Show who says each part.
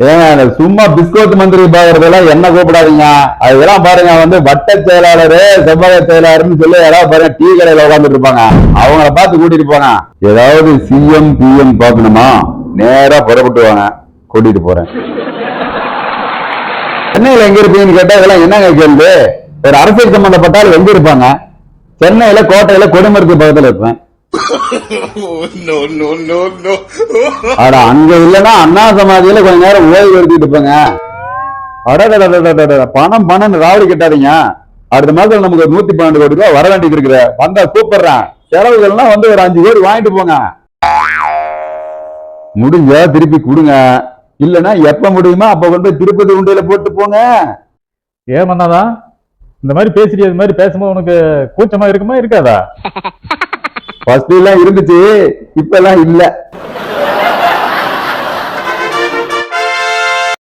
Speaker 1: ஏங்க சும்மா பிஸ்கோத் மந்திரி பாக்குறதெல்லாம் என்ன கூப்பிடாதீங்க. அதெல்லாம் பாருங்க வந்து வட்ட செயலாளரு செவ்வக செயலாளர்னு சொல்லி யாராவது பாருங்க டீ கடையில உட்காந்துட்டு இருப்பாங்க. அவங்கள பார்த்து கூட்டிட்டு போங்க. ஏதாவது சிஎம் பிஎம் பார்க்கணுமா? நேரா புறப்பட்டு வாங்க. கூட்டிட்டு போறேன். சென்னையில எங்க இருப்பீங்கன்னு கேட்டா இதெல்லாம் என்னங்க கேள்வி? ஒரு அரசியல் சம்பந்தப்பட்டால் எங்க இருப்பாங்க? சென்னையில கோட்டையில கொடுமருக்கு பக்கத்துல இருப்பேன். அட அங்க இல்லைன்னா அண்ணா சமாதியில கொஞ்ச நேரம் ஓய்வு எடுத்துட்டு இருப்பேங்க அடடடடடடட, பணம் பணம் ராவடி கட்டாதீங்க. அடுத்த மாசம் நமக்கு நூத்தி பன்னெண்டு கோடி ரூபாய் வர வேண்டியது இருக்குது. வந்தா கூப்பிடுறேன். செலவுகள்லாம் வந்து ஒரு அஞ்சு கோடி வாங்கிட்டு போங்க. முடிஞ்சா திருப்பி கொடுங்க. இல்லைன்னா எப்ப முடியுமோ அப்ப கொண்டு போய் திருப்பதி உண்டையில போட்டு போங்க.
Speaker 2: ஏன் பண்ணாதான் இந்த மாதிரி பேசிட்டு இது மாதிரி பேசும்போது உனக்கு கூச்சமா இருக்குமா இருக்காதா?
Speaker 1: ஃபர்ஸ்ட் எல்லாம் இருந்துச்சு இப்ப எல்லாம் இல்ல.